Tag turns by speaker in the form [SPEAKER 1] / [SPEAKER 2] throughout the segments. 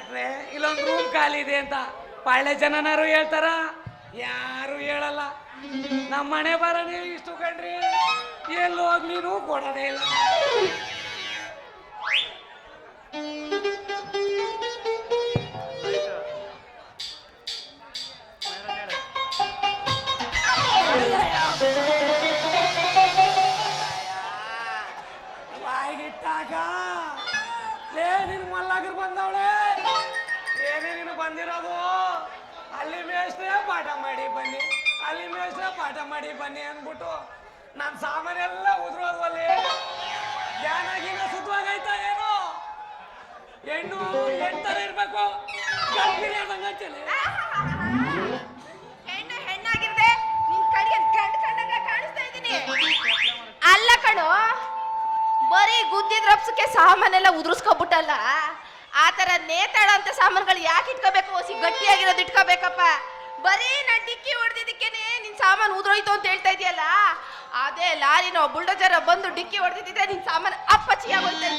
[SPEAKER 1] ಡಾಕ್ಟ್ರೆ ಇಲ್ಲೊಂದು ರೂಮ್ ಖಾಲಿ ಇದೆ ಅಂತ ಪಾಳ್ಯ ಜನನಾರು ಹೇಳ್ತಾರ? ಯಾರು ಹೇಳಲ್ಲ. ನಮ್ಮ ಮನೆ ಬರೋಣ ಇಷ್ಟು ಕಣ್ರಿ. ಎಲ್ಲಿ ನೀರು ಕೊಡೋದೇ ಇಲ್ಲ. ನಿನ್ ಮಲ್ಲಾಗರ್ ಬಂದವಳೆ. ಏನೇ ನೀನು ಬಂದಿರೋದು? ಅಲ್ಲಿ ಮೇಷ್ಟ್ರೆ ಪಾಠ ಮಾಡಿ ಬನ್ನಿ. ಅಲ್ಲಿ ಮೇಷ್ಟ್ರೆ ಪಾಠ ಮಾಡಿ ಬನ್ನಿ ಅಂದ್ಬಿಟ್ಟು ನನ್ನ ಸಾಮಾನೆಲ್ಲ ಉದುರೋದ್ವಲ್ಲಿ ಜ್ಞಾನಾಗಿನ ಸುತ್ತವಾಗೈತ ಏನೋ? ಹೆಣ್ಣು ಎಂತರ ಇರ್ಬೇಕು.
[SPEAKER 2] ನಿನ್ ಇದೀನಿ ಅಲ್ಲ ಕಣೋ, ಬರೀ ಗುದ್ದಿದ್ರಪ್ಸಕ್ಕೆ ಸಾಮಾನೆಲ್ಲ ಉದುರಿಸ್ಕೊಬಿಟ್ಟಲ್ಲ? ಆ ತರ ನೇತಾಳ ಅಂತ ಸಾಮಾನುಗಳು ಯಾಕೆ ಇಟ್ಕೋಬೇಕು ಹೊಸಿ ಗಟ್ಟಿಯಾಗಿರೋದು ಇಟ್ಕೋಬೇಕಪ್ಪ ಬರೀ ನಾ ಡಿಕ್ಕಿ ಹೊಡೆದಿದ್ದಕ್ಕೇನೆ ನಿನ್ ಸಾಮಾನು ಉದ್ರೋಯ್ತು ಅಂತ ಹೇಳ್ತಾ ಇದೆಯಲ್ಲ ಅದೇ ಲಾರಿನೋ ಬುಲ್ಡೋಜರ್ ಬಂದು ಡಿಕ್ಕಿ ಹೊಡೆದಿದ್ದೆ ನಿನ್ ಸಾಮಾನು ಅಪ್ಪಚ್ಚಿ ಆಗೋಯ್ತಾ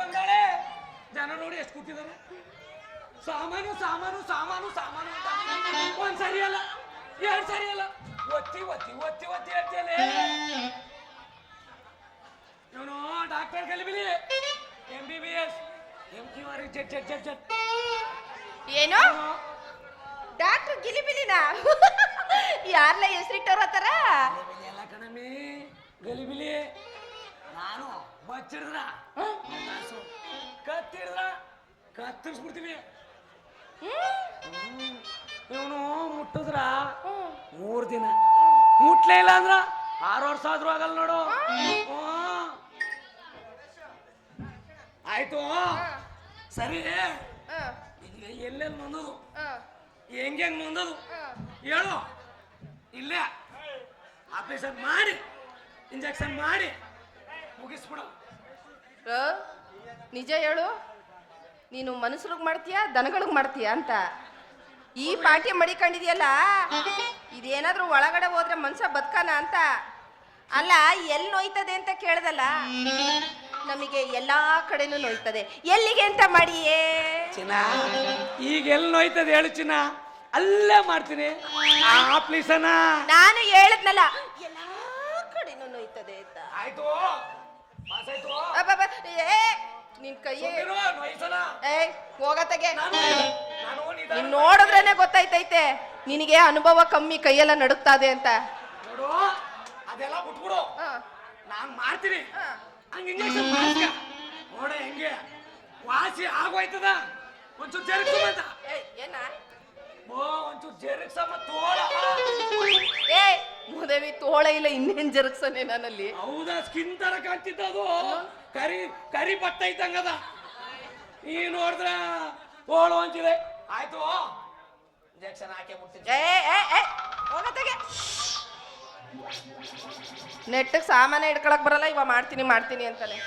[SPEAKER 1] ಬಂದಾಳೆ ಜನ ನೋಡಿ ಎಷ್ಟು ಕೂತಿದ್ದಾರೆ ಸಾಮಾನು ಸಾಮಾನು ಸಾಮಾನು ಸಾಮಾನು ಒಂದ್ ಸರಿ ಅಲ್ಲ ಎರಡ್ ಸರಿ ಅಲ್ಲ ಒತ್ತಿ ಒತ್ತಿ ಒತ್ತಿ ಒತ್ತಿ ಹೇಳ್ತೇನೆ ಇವನು doctor ಕಲಿಬಿಲಿ M B B S M Q R Z Z Z Z
[SPEAKER 2] ಏನೋ? ಡಾಕ್ಟರ್ ಗಿಲಿಬಿಲಿನ ಯಾರ್ಲ ಹೆಸರಿಟ್ಟವ್ರ ತರ
[SPEAKER 1] ಎಲ್ಲ ಕಣಮಿ ಗಲಿಬಿಲಿ. ನಾನು ಬಚ್ಚಿಡಿದ್ರ? ಕತ್ತಿಡಿದ್ರ? ಕತ್ತರಿಸ್ಬಿಡ್ತೀವಿ ಇವನು ಮುಟ್ಟಿದ್ರ? ಮೂರ್ ದಿನ. ಮುಟ್ಲೇ ಇಲ್ಲ ಅಂದ್ರ ಆರು ವರ್ಷ ಆದ್ರೂ ಆಗಲ್ಲ ನೋಡು. ಆಯ್ತು. ಸರಿ. ಎಲ್ಲೆಲ್ಲಿ ನೊಂದದು? ಹೆಂಗ್ ಹೆಂಗ್ ನೊಂದದು? ಹೇಳು. ಇಲ್ಲ. ಆಪರೇಷನ್ ಮಾಡಿ. ಇಂಜೆಕ್ಷನ್ ಮಾಡಿ. ಮುಗಿಸ್ಬಿಡು.
[SPEAKER 2] ನಿಜ ಹೇಳು. ನೀನು ಮನುಷ್ಯರಿಗೆ ಮಾಡ್ತೀಯಾ ದನಗಳಿಗೆ ಮಾಡ್ತೀಯಾ ಅಂತ? ಈ ಪಾಠ್ಯ ಮಡಿಕೊಂಡಿದ್ಯಲ್ಲ? ಇದೇನಾದ್ರೂ ಒಳಗಡೆ ಹೋದ್ರೆ ಮನುಷ್ಯ ಬದುಕನ ಅಂತ? ಅಲ್ಲ ಎಲ್ಲಿ ನೋಯ್ತದೆ ಅಂತ ಕೇಳ್ದಲ್ಲ? ನಮಗೆ ಎಲ್ಲಾ ಕಡೆನೂ ನೋಯ್ತದೆ. ಎಲ್ಲಿಗೆ ಅಂತ ಮಾಡಿಯೇ?
[SPEAKER 1] ಚಿನ್ನ ಈಗ ಎಲ್ಲಿ ನೋಯ್ತದೆ ಹೇಳು ಚಿನ್ನ. ಅಲ್ಲೇ ಮಾಡ್ತೀನಿ. ಆಪ್ಲೀಸನ
[SPEAKER 2] ನಾನು ಹೇಳದ್ನಲ್ಲ ಎಲ್ಲಾ ಕಡೆನೂ ನೋಯ್ತದೆ ಅಂತ.
[SPEAKER 1] ಆಯ್ತು. ಪಾಸ್ ಆಯ್ತು.
[SPEAKER 2] ಅಬ್ಬಬ್ಬ, ಏ ನಿನ್ ಕೈಯೇ.
[SPEAKER 1] ಸುಮ್ನಿರು.
[SPEAKER 2] ಏ ಹೋಗತ್ತಗೆ
[SPEAKER 1] ನಾನು ನಾನು ನಿಧಾನ
[SPEAKER 2] ನೀನ್ ನೋಡಿದ್ರೇನೆ ಗೊತ್ತಾಯ್ತೈತೆ. ನಿನಗೆ ಅನುಭವ ಕಮ್ಮಿ ಕೈಯೆಲ್ಲ ನಡುಕ್ತಾದೆ ಅಂತ.
[SPEAKER 1] ನೋಡು ಅದೆಲ್ಲ ಬಿಟ್ಬಿಡು.
[SPEAKER 2] ಹ,
[SPEAKER 1] ನಾನ್ ಮಾಡ್ತೀನಿ.
[SPEAKER 2] ಹ.
[SPEAKER 1] ಹಂಗ ಇಂಜೆಕ್ಷನ್ ನೋಡ ಹೆಂಗೆ ವಾಸಿ ಆಗೋಯ್ತದ ಒಂಚೂರು ಜರುಗ್ಸಮಂತ
[SPEAKER 2] ಏಯ್, ಏನ
[SPEAKER 1] ಓ ಒಂಚೂರು ಜರುಗ್ಸಮ ತೋಳ
[SPEAKER 2] ಏ ಮುದೇವಿ ತೋಳ ಇಲ್ಲ ಇನ್ನೇನ್ ಜೆರಕ್ಸನೆ ನಾನಲ್ಲಿ
[SPEAKER 1] ಹೌದಾ ಸ್ಕಿನ್ ತರ ಕಾಣ್ತಿದ್ದ ಅದು ಕರಿ ಕರಿ ಬಟ್ಟ ಇದ್ದಂಗದ ಈ ನೋಡಿದ್ರ ತೋಳು ಅಂತಿದೆ ಆಯ್ತು ಇಂಜೆಕ್ಷನ್ ಹಾಕಿ ಬಿಡ್ತೀನಿ
[SPEAKER 2] ಏ ಏ ಏ ಹೋಗತ್ತಗೆ ನೆಟ್ಟಗ್ ಸಾಮಾನ ಇಟ್ಕೊಳಕ್ ಬರಲ್ಲ ಇವಾಗ ಮಾಡ್ತೀನಿ ಮಾಡ್ತೀನಿ ಅಂತಾನೆ.